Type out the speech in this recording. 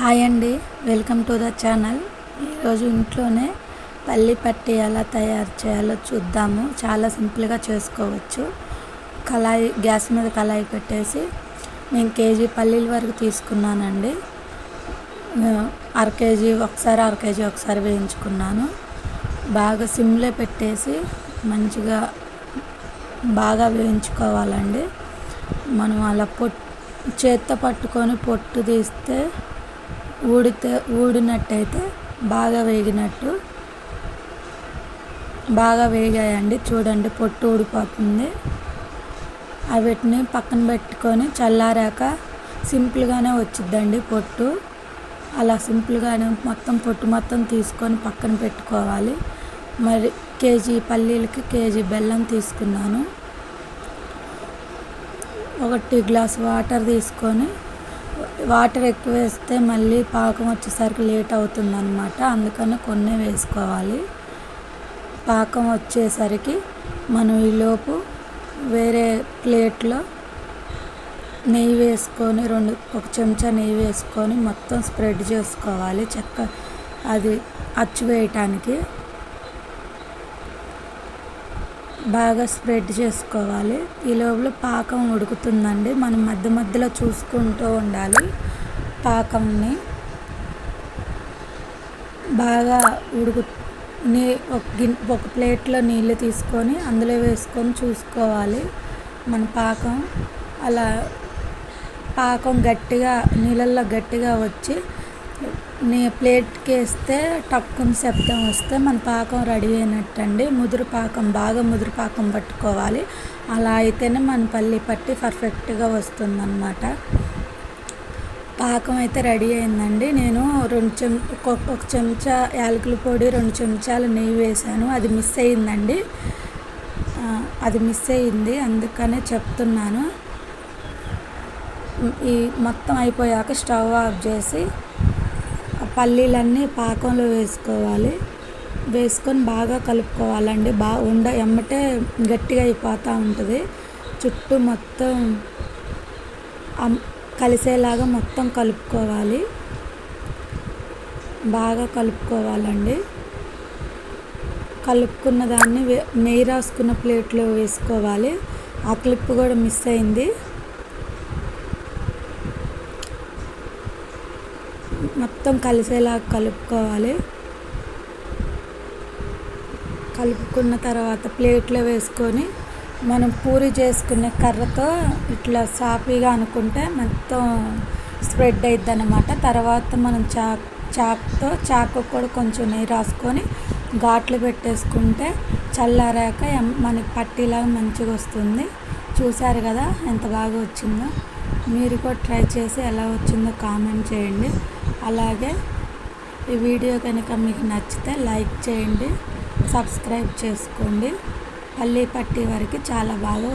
Hi అండి welcome to the channel. ఈరోజు ఇంట్లోనే పల్లి పట్టి ఎలా తయారు చేయాలో చూద్దాము. చాలా సింపుల్గా చేసుకోవచ్చు. కళాయి గ్యాస్ మీద కళాయి పెట్టేసి నేను కేజీ పల్లీల వరకు తీసుకున్నానండి. అర కేజీ ఒకసారి అర కేజీ ఒకసారి వేయించుకున్నాను. బాగా సిమ్లో పెట్టేసి మంచిగా బాగా వేయించుకోవాలండి. మనం అలా పొట్టు చేత్తో పట్టుకొని పొట్టు తీస్తే ఊడితే ఊడినట్టయితే బాగా వేగినట్టు. బాగా వేగాయండి. చూడండి పొట్టు ఊడిపోతుంది. అవిటిని పక్కన పెట్టుకొని చల్లారాక సింపుల్గానే వచ్చిద్దండి పొట్టు. అలా సింపుల్గానే మొత్తం పొట్టు మొత్తం తీసుకొని పక్కన పెట్టుకోవాలి. మరి కేజీ పల్లీలకి కేజీ బెల్లం తీసుకున్నాను. ఒకటి గ్లాస్ వాటర్ తీసుకొని వాటర్ ఎక్కువ వేస్తే మళ్ళీ పాకం వచ్చేసరికి లేట్ అవుతుందన్నమాట. అందుకని కొన్ని వేసుకోవాలి. పాకం వచ్చేసరికి మనం ఈలోపు వేరే ప్లేట్లో నెయ్యి వేసుకొని రెండు ఒక చెంచా నెయ్యి వేసుకొని మొత్తం స్ప్రెడ్ చేసుకోవాలి. చెక్క అది అచ్చు వేయటానికి. బాగా స్ప్రెడ్ చేసుకోవాలి. ఈ లోపల పాకం ఉడుకుతుందండి. మనం మధ్య మధ్యలో చూసుకుంటూ ఉండాలి పాకంని. బాగా ఉడుకు నీ ఒక గిన్ ఒక ప్లేట్లో నీళ్ళు తీసుకొని అందులో వేసుకొని చూసుకోవాలి మన పాకం. అలా పాకం గట్టిగా నీళ్ళల్లో గట్టిగా వచ్చి నీ ప్లేట్కి వేస్తే టక్కుని శబ్దం వస్తే మన పాకం రెడీ అయినట్టు అండి ముదురు పాకం బాగా ముదురు పాకం పట్టుకోవాలి. అలా అయితేనే మన పల్లి పట్టి పర్ఫెక్ట్గా వస్తుందన్నమాట. పాకం అయితే రెడీ అయిందండి. నేను రెండు చెం ఒక చెంచా యాలకుల పొడి రెండు చెంచాలు నెయ్యి వేసాను అది మిస్ అయిందండి. అది మిస్ అయింది. అందుకనే చెప్తున్నాను. ఈ మొత్తం అయిపోయాక స్టవ్ ఆఫ్ చేసి పల్లీలన్నీ పాకంలో వేసుకోవాలి. వేసుకొని బాగా కలుపుకోవాలండి. బాగా ఉండ ఎమ్మటే గట్టిగా అయిపోతూ ఉంటుంది. చుట్టూ మొత్తం కలిసేలాగా మొత్తం కలుపుకోవాలి. బాగా కలుపుకోవాలండి. కలుపుకున్న దాన్ని నెయ్యి రాసుకున్న ప్లేట్లో వేసుకోవాలి. ఆ క్లిప్ కూడా మిస్ అయింది. మొత్తం కలిసేలా కలుపుకోవాలి. కలుపుకున్న తర్వాత ప్లేట్లో వేసుకొని మనం పూరి చేసుకునే కర్రతో ఇట్లా సాఫీగా అనుకుంటే మొత్తం స్ప్రెడ్ అవుతుంది అనమాట తర్వాత మనం చాక్ చాక్తో చాకు కూడా కొంచెం నెయ్యి రాసుకొని ఘాట్లు పెట్టేసుకుంటే చల్లారాక మనకి పట్టీలాగా మంచిగా వస్తుంది చూసారు కదా ఎంత బాగా వచ్చిందో మీరు కూడా ట్రై చేసి ఎలా వచ్చిందో కామెంట్ చేయండి. అలాగే ఈ వీడియో కనుక మీకు నచ్చితే లైక్ చేయండి సబ్స్క్రైబ్ చేసుకోండి. పల్లీ పట్టి వరకు చాలా బాగా